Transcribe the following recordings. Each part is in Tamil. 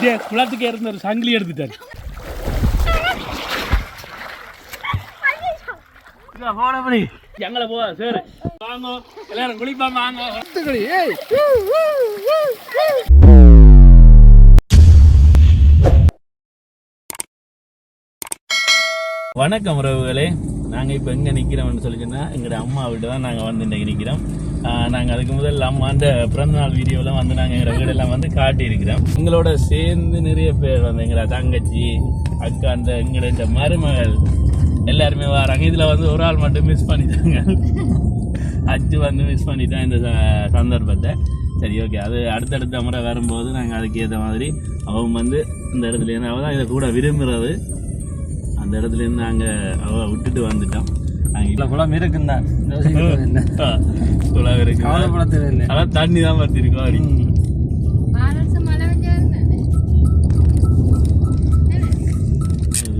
டே குளத்துக்கு இருந்த ஒரு சங்கிலி எடுத்துட்டாரு. எங்களை போ சரி. வாங்க எல்லாரும் குளிப்பா வாங்க. வணக்கம் உறவுகளே. நாங்கள் இப்போ எங்கே நிற்கிறோம்னு சொல்லிச்சுன்னா எங்களோட அம்மா வீட்டு தான் நாங்கள் வந்து இன்றைக்கி நிற்கிறோம் நாங்கள் அதுக்கு முதல்ல அந்த பிறந்தநாள் வீடியோலாம் வந்து நாங்கள் எங்களோட வீடெல்லாம் வந்து காட்டியிருக்கிறோம். எங்களோட சேர்ந்து நிறைய பேர் வந்து எங்களை தங்கச்சி அக்கா அந்த எங்களோட இந்த மருமகள் எல்லாருமே வராங்க. இதில் வந்து ஒரு ஆள் மட்டும் மிஸ் பண்ணிட்டாங்க. அச்சு வந்து மிஸ் பண்ணிட்டோம் இந்த ச- சந்தர்ப்பத்தை. சரி ஓகே அது அடுத்தடுத்த முறை வரும்போது நாங்கள் அதுக்கு ஏற்ற மாதிரி அவங்க வந்து இந்த இடத்துல இருந்து அவள் தான் இதை கூட விரும்புகிறது அந்த இடத்துல இருந்து நாங்கள் அவ விட்டுட்டு வந்துட்டோம். இல்ல குளம் இருக்குன்னு. குழாய் இருக்கு கவலைப்பட தேவையில்லை அதான் தண்ணி தான் பார்த்துருக்கோம் அப்படி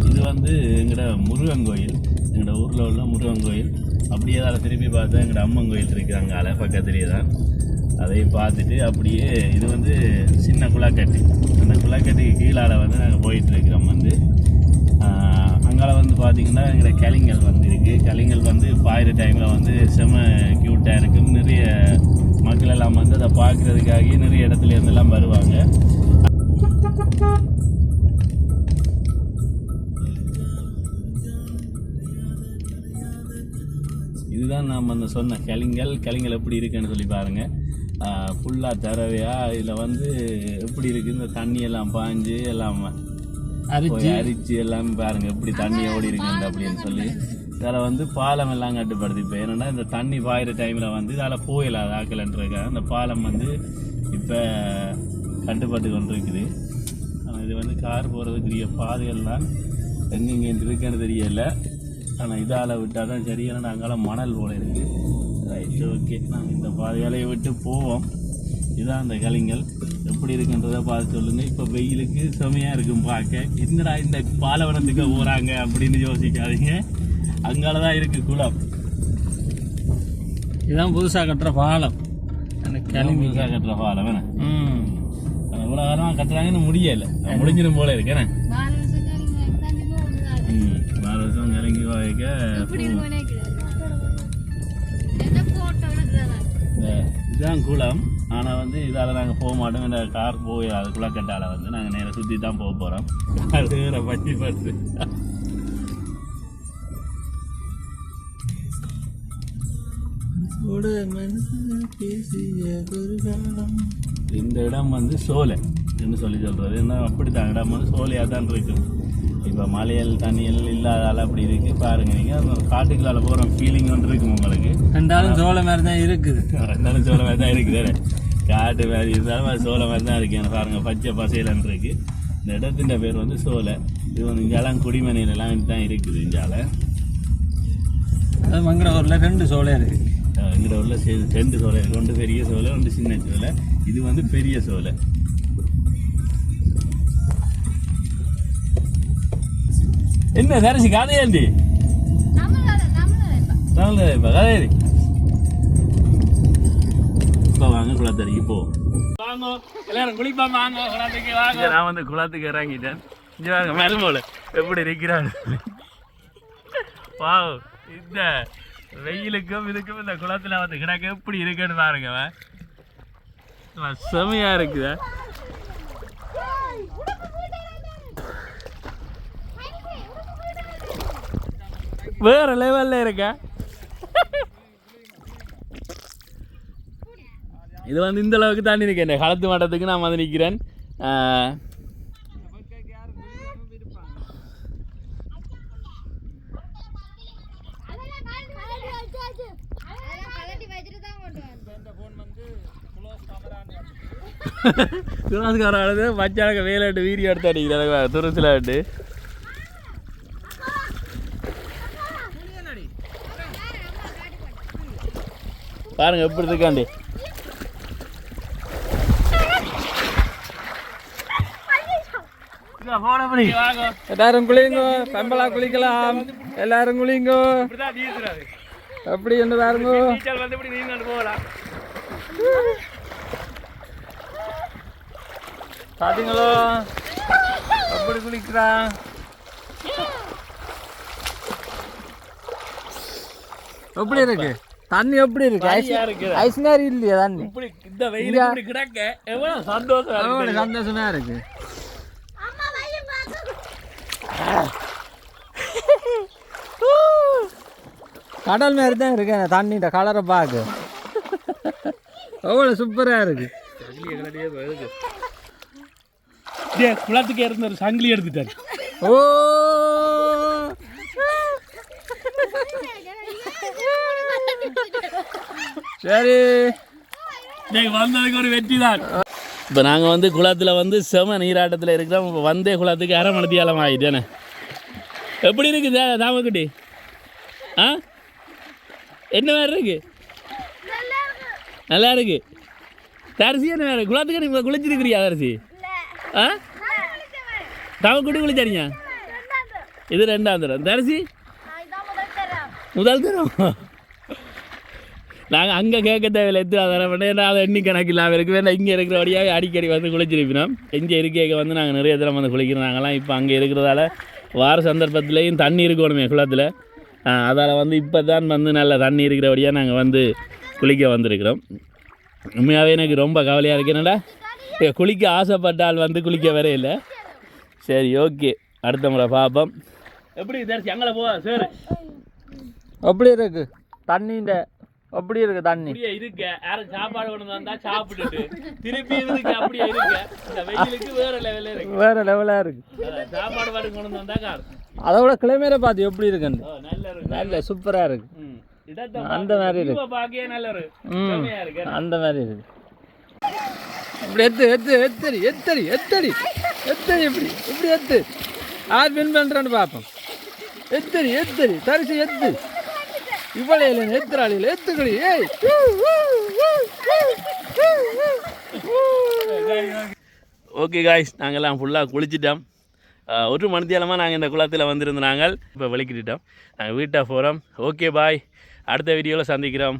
இது வந்து எங்களோட முருகன் கோயில். எங்களோட ஊரில் உள்ள முருகன் கோயில். அப்படியே அதை திருப்பி பார்த்தா எங்களோட அம்மன் கோயில் இருக்குது அங்கால பக்கத்துலேயே தான். அதை பார்த்துட்டு அப்படியே இது வந்து சின்ன குளக்கட்டு. அந்த குளக்கட்டுக்கு கீழால வந்து நாங்கள் போயிட்டு இருக்கிறோம் வந்து. அங்கால வந்து பார்த்தீங்கன்னா எங்களை கிளிங்கள் வந்து இருக்குது வந்து பாயிற டைமில் வந்து செம க்யூட்டாக இருக்கும். நிறைய மக்கள் எல்லாம் வந்து அதை பார்க்குறதுக்காக நிறைய இடத்துல இருந்தெல்லாம் வருவாங்க. இதுதான் நாம் அந்த சொன்ன கிளிங்கள் கிளிங்கள் எப்படி இருக்குன்னு சொல்லி பாருங்கள் ஃபுல்லாக தரவையா இதில் வந்து எப்படி இருக்குது இந்த தண்ணி எல்லாம் பாஞ்சு எல்லாமே அரிச்சு அரிச்சு எல்லாம் பாருங்க எப்படி தண்ணி ஓடி இருக்குன்னு அப்படின்னு சொல்லி. இதில் வந்து பாலம் எல்லாம் கட்டுப்படுது இப்போ. என்னென்னா இந்த தண்ணி பாயிற டைமில் வந்து இதால் போயிடாது ஆக்கலன்றிருக்காங்க அந்த பாலம் வந்து இப்போ கட்டுப்பட்டு கொண்டு இருக்குது இது வந்து கார் போகிறதுக்குரிய பாதைகள்லாம் எங்கெங்கே இருக்குன்னு தெரியல. ஆனால் இதால் விட்டால் தான் சரி. ஏன்னா அங்கெல்லாம் மணல் போல இருக்குது ரைட் ஓகே நாங்கள் இந்த பாதையாலையை விட்டு போவோம். இதுதான் அந்த கலிங்கள் எப்படி இருக்குன்றதை பார்த்து சொல்லுங்க. இப்போ வெயிலுக்கு செமையாக இருக்கும் பார்க்க. என்னடா இந்த பாலவனத்துக்கு போகிறாங்க அப்படின்னு யோசிக்காதீங்க. அங்கால தான் இருக்கு குளம். இதுதான் புதுசா கட்டுற பாலம். எனக்கு கிளம்பி கிளம்பி கட்டுற பாலம் என்ன? ம். இவ்வளோ காலம் கட்டுறாங்கன்னு முடியல. முடிஞ்சிடும் போல இருக்கு என்ன? மாரசக்காரங்க தண்ணி போகுது ம் நாலு வருஷம் இறங்கி வைக்க என்ன இதுதான் குளம். ஆனால் வந்து இதால் நாங்கள் போக மாட்டோம். இந்த கார் போய் அது குளக்கட்டால் வந்து நாங்கள் நேராக சுற்றி தான் போக போகிறோம் அது பட்டி பத்து இந்த இடம் வந்து சோலை. என்று சொல்லி சொல்கிறது என்ன அப்படி தான் இடம் வந்து சோலையாக தான் இருக்கும். இப்போ மலையல் தண்ணியல் இல்லாதால அப்படி இருக்கு. பாருங்க நீங்கள் காட்டுக்குள்ளால போகிற ஃபீலிங் ஒன்று இருக்கும் உங்களுக்கு. ரெண்டாலும் சோள மாதிரி தான் இருக்குது. இருந்தாலும் சோள மாதிரி தான் இருக்குது. காட்டு மாதிரி இருந்தாலும் அது சோள மாதிரி தான் இருக்கு. எனக்கு பாருங்க பச்சை பசையிலன்னு இருக்கு. இந்த இடத்தின் பேர் வந்து சோலை இது வந்து இங்கெல்லாம் குடிமனையில எல்லாம் தான் இருக்குது இங்கால அது மங்களூர்ல ரெண்டு சோளை இருக்கு. இங்கிட்ட உள்ள செ- ரெண்டு சோலை இருக்கு ஒன்று பெரிய சோலை ஒன்று சின்ன சோலை இது வந்து பெரிய சோலை என்ன தரிசி கதையாண்டி? நாங்களே இப்போ. கதையாடி இப்போ வாங்க குளத்தடிக்கு போ. வாங்க எல்லாரும் குளிப்பா வாங்க குளத்துக்கு வாங்க. நான் வந்து குளத்துக்கு இறங்கிட்டேன். இங்கே வாங்க மருமோல எப்படி இருக்கிறாரு வாவ் இந்த வெயிலுக்கும் இதுக்கும் இந்த குளத்துல வந்து கிடக்க. எப்படி இருக்குன்னு பாருங்க செமையா இருக்குதா. வேற லெவல்ல இருக்கா. இது வந்து இந்த அளவுக்கு தாண்டி இந்த களத்து மட்டத்துக்கு நான் வந்து நிற்கிறேன் ஆளுது மச்சானுக்கு வேலைட்டு வீடியோ எடுத்து அடிக்கிறாங்க துருசில் விட்டு பாருங்க எப்படி இருக்காண்டி. எல்லாரும் குளிங்கோ பம்பலா குளிக்கலாம். எல்லாரும் குளிங்கோ. அப்படி என்று பாருங்கோ. பாத்தீங்களோ? எப்படி குளிக்கிறான். எப்படி இருக்கு? தண்ணி எப்படி இருக்கு? ஐஸ் மாதிரி இல்லையா தண்ணி? இந்த வெயில் இப்படி கிடக்க எவ்வளவு சந்தோஷம் சந்தோஷமா இருக்கு. கடல் மாதிரி தான் இருக்கு அந்த தண்ணியோட கலரை பார்க்க அவ்வளோ சூப்பராக இருக்கு. குளத்துக்கு இருந்த ஒரு சங்கிலி எடுத்துட்டாரு. ஓ சரி. வந்ததுக்கு ஒரு வெற்றி தான் இப்போ நாங்கள் வந்து குளத்தில் வந்து செம நீராட்டத்தில் இருக்கிறோம். இப்போ வந்தே குளத்துக்கு அரை மணித்தியாலம் ஆகிட்டேனே எப்படி இருக்குது தாமக்குட்டி? ஆ? என்ன மாதிரி இருக்கு? நல்லா இருக்கு. தரிசி என்ன வேறு குளத்துக்கு நீ குளிச்சிருக்கிறியா தரிசி? ஆ? தாமக்குட்டி குளிச்சாரிங்க? இது ரெண்டாம் தரம். தரிசி? முதல் தரம். நாங்கள் அங்கே கேட்க தேவையில்லை எத்தனை தரம் பண்ணேன் அதை எண்ணி கணக்கு இல்லாமல் இருக்கு. வேண்டாம் இங்கே இருக்கிறபடியாக அடிக்கடி வந்து குளிச்சிருப்பினோம். இங்கே இருக்க வந்து நாங்கள் நிறைய தரம் வந்து குளிக்கிறோம் நாங்களாம் இப்போ அங்கே இருக்கிறதால வார சந்தர்ப்பத்துலேயும் தண்ணி இருக்கணுமே குளத்தில். அதால் வந்து இப்போ தான் வந்து நல்ல தண்ணி இருக்கிறபடியாக நாங்கள் வந்து குளிக்க வந்திருக்கிறோம். உண்மையாகவே எனக்கு ரொம்ப கவலையாக இருக்கு. என்னடா? குளிக்க ஆசைப்பட்டால் வந்து குளிக்க வர இல்லை. சரி ஓகே. அடுத்த முறை பார்ப்போம். எப்படி தரிசி அங்கே போ சரி. எப்படி இருக்கு. தண்ணிஇந்த எப்படி இருக்கு தண்ணி. அப்படியே இருக்க. யாரும் சாப்பாடு கொண்டு வந்தா சாப்பிட்டுட்டு திருப்பி இருக்கு அப்படியே இருக்க. இந்த வெயிலுக்கு வேற லெவல்ல இருக்கு. வேற லெவலாக இருக்கு. சாப்பாடு பாட்டு கொண்டு வந்தா கார் அதை விட கிளைமேரை பார்த்து எப்படி இருக்குன்னு? நல்ல இருக்கு நல்ல சூப்பராக இருக்கு. அந்த மாதிரி இருக்கு. நல்ல செமையா இருக்கு அந்த மாதிரி இருக்கு. இப்படி எத்து எத்து எத்தடி எத்தடி எத்தடி எத்தடி இப்படி இப்படி எத்து. யார் வின் பண்ணுறான்னு பார்ப்போம். எத்தடி எத்தடி தரிசி எத்து. இவ்வளோ நேத்திராளியில ஏத்துக்கடி ஏய். ஓகே காய்ஸ் நாங்கள்லாம் ஃபுல்லாக குளிச்சிட்டோம். ஒரு மணித்தியாலமாக நாங்கள் இந்த குளத்தில் வந்திருந்தோம் நாங்கள். இப்போ வெளிக்கிட்டோம். நாங்கள் வீட்டை போகிறோம் ஓகே பாய் அடுத்த வீடியோவில் சந்திக்கிறோம்.